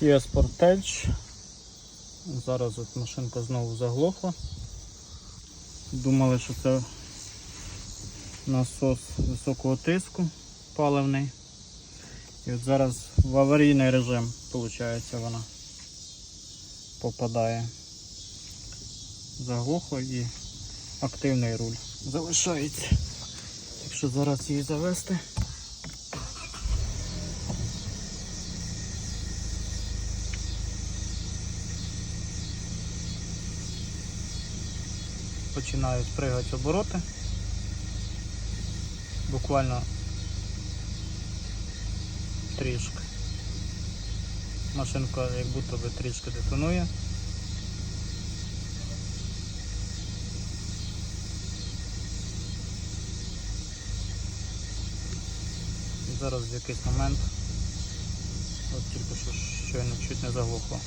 Kia Sportage. Зараз от машинка знову заглохла. Думали, що це насос високого тиску паливний. І от зараз в аварійний режим, виходить, вона попадає. Заглохло і активний руль залишається. Якщо зараз її завести. Починають пригати обороти. Буквально трішки. Машинка як будто би трішки детонує. Зараз в якийсь момент от тільки що щойно чуть не заглохло.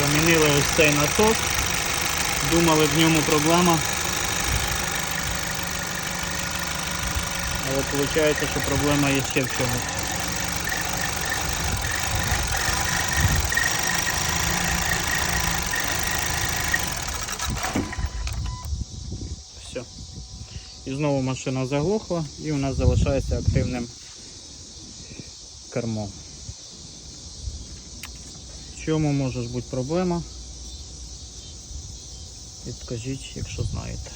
Замінили ось цей насос. Думали в ньому проблема. Але виходить, що проблема є ще в чому. Все. І знову машина заглохла і у нас залишається активним кермо. Чому може бути проблема? Підкажіть, якщо знаєте.